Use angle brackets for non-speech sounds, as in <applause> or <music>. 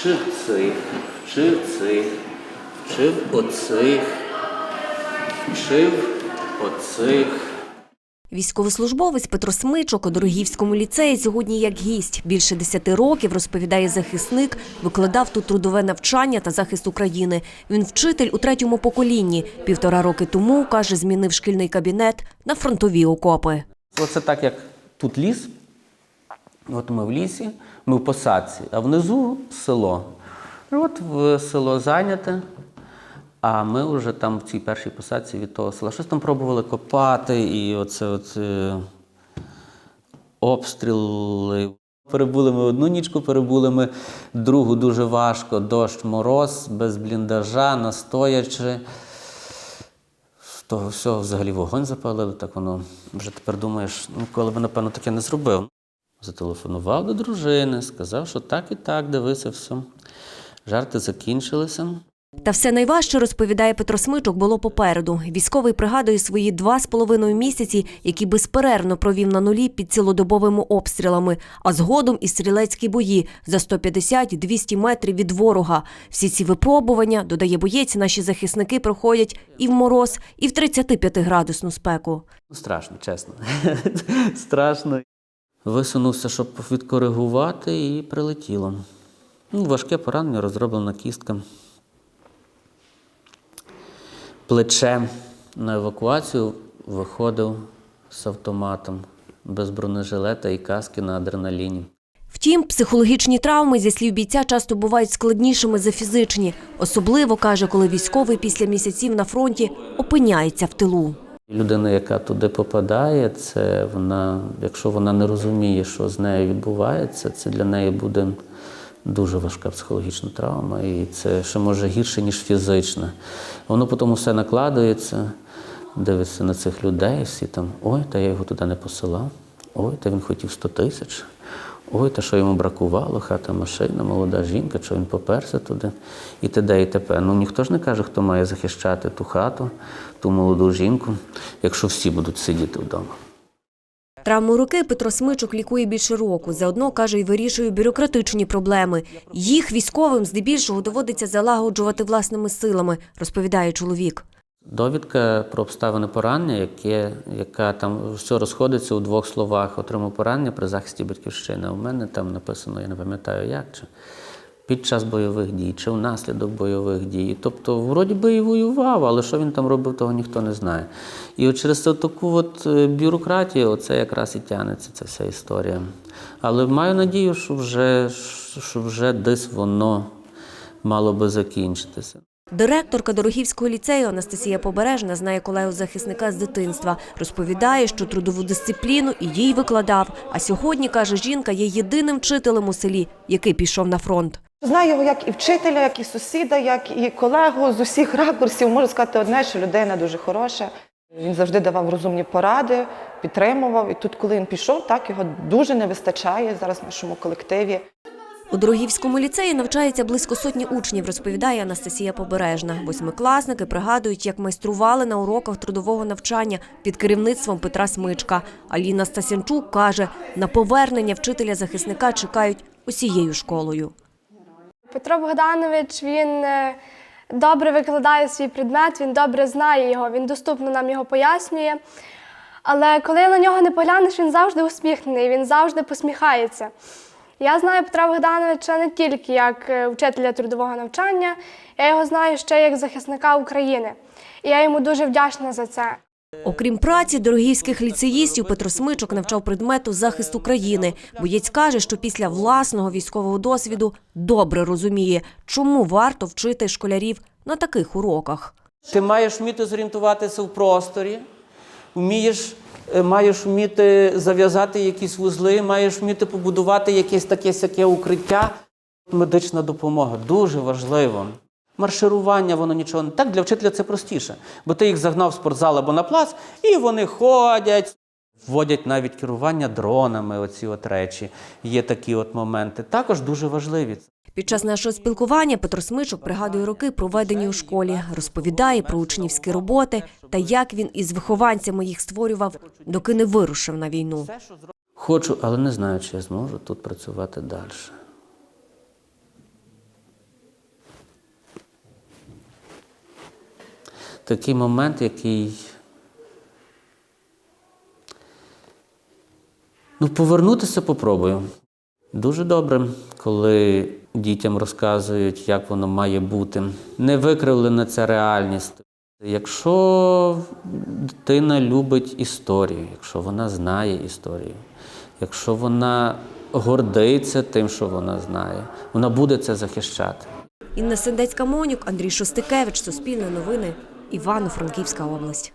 вчив цих, вчив цих, вчив оцих, вчив оцих. Військовослужбовець Петро Смичок у Дорогівському ліцеї сьогодні як гість. Більше десяти років, розповідає захисник, викладав тут трудове навчання та захист України. Він вчитель у третьому поколінні. Півтора роки тому, каже, змінив шкільний кабінет на фронтові окопи. Оце так, як тут ліс. От ми в лісі, ми в посадці, а внизу село. От в село зайняте, а ми вже там в цій першій посадці від того села. Щось там пробували копати, і оце от, обстріли. Перебули ми одну нічку, перебули ми другу дуже важко, дощ, мороз, без бліндажа, настоячи. З того всього взагалі вогонь запалили, так воно вже тепер думаєш, ніколи би, напевно, таке не зробив. Зателефонував до дружини, сказав, що так і так, дивися все. Жарти закінчилися. Та все найважче, розповідає Петро Смичок, було попереду. Військовий пригадує свої два з половиною місяці, які безперервно провів на нулі під цілодобовими обстрілами, а згодом і стрілецькі бої за 150-200 метрів від ворога. Всі ці випробування, додає боєць, наші захисники проходять і в мороз, і в 35-градусну спеку. Ну, страшно, чесно. <laughs> страшно. Висунувся, щоб відкоригувати, і прилетіло. Ну, важке поранення, розроблена кістка. Плече на евакуацію виходив з автоматом, без бронежилета і каски на адреналіні. Втім, психологічні травми, зі слів бійця, часто бувають складнішими за фізичні. Особливо, каже, коли військовий після місяців на фронті опиняється в тилу. Людина, яка туди попадає, це вона, якщо вона не розуміє, що з нею відбувається, це для неї буде дуже важка психологічна травма, і це ще може гірше, ніж фізична. Воно потім все накладується, дивиться на цих людей, всі там, ой, та я його туди не посилав, ой, та він хотів 100 тисяч. Ой, та що йому бракувало, хата, машина, молода жінка, що він поперся туди, і т.д. і т.п. Ну ніхто ж не каже, хто має захищати ту хату, ту молоду жінку, якщо всі будуть сидіти вдома. Травму руки Петро Смичок лікує більше року. Заодно, каже, і вирішує бюрократичні проблеми. Їх військовим здебільшого доводиться залагоджувати власними силами, розповідає чоловік. Довідка про обставини поранення, яке, яка там все розходиться у двох словах. Отримав поранення при захисті батьківщини. У мене там написано, я не пам'ятаю як, чи під час бойових дій, чи внаслідок бойових дій. Тобто, вроді би і воював, але що він там робив, того ніхто не знає. І от через таку от е, бюрократію, оце якраз і тягнеться ця вся історія. Але маю надію, що вже, що вже десь воно мало би закінчитися. Директорка Дорогівського ліцею Анастасія Побережна знає колегу захисника з дитинства. Розповідає, що трудову дисципліну і їй викладав. А сьогодні, каже, жінка є єдиним вчителем у селі, який пішов на фронт. Знаю його як і вчителя, як і сусіда, як і колегу з усіх ракурсів. Можу сказати одне, що людина дуже хороша. Він завжди давав розумні поради, підтримував. І тут, коли він пішов, так його дуже не вистачає зараз в нашому колективі. У Дорогівському ліцеї навчається близько сотні учнів, розповідає Анастасія Побережна. Восьмикласники пригадують, як майстрували на уроках трудового навчання під керівництвом Петра Смичка. Аліна Стасянчук каже, на повернення вчителя-захисника чекають усією школою. Петро Богданович він е, добре викладає свій предмет, він добре знає його, він доступно нам його пояснює. Але коли на нього не поглянеш, він завжди усміхнений, він завжди посміхається. Я знаю Петра Богдановича не тільки як е, вчителя трудового навчання, я його знаю ще як захисника України. І я йому дуже вдячна за це. Окрім праці дорогівських ліцеїстів, Петро Смичок навчав предмету захист України. Боєць каже, що після власного військового досвіду добре розуміє, чому варто вчити школярів на таких уроках. Ти маєш вміти зорієнтуватися в просторі, вмієш, маєш вміти зав'язати якісь вузли, маєш вміти побудувати якесь таке сяке укриття. Медична допомога дуже важливо. Марширування, воно нічого не так для вчителя це простіше, бо ти їх загнав в спортзал або на плац, і вони ходять. Вводять навіть керування дронами, оці от речі. Є такі от моменти. Також дуже важливі. Під час нашого спілкування Петро Смичок пригадує роки, проведені у школі, розповідає про учнівські роботи та як він із вихованцями їх створював, доки не вирушив на війну. Хочу, але не знаю, чи я зможу тут працювати далі. Такий момент, який ну, повернутися попробую. Дуже добре, коли дітям розказують, як воно має бути. Не викривлена ця реальність. Якщо дитина любить історію, якщо вона знає історію, якщо вона гордиться тим, що вона знає, вона буде це захищати. Інна Сендецька Монюк, Андрій Шостикевич, Суспільне новини, Івано-Франківська область.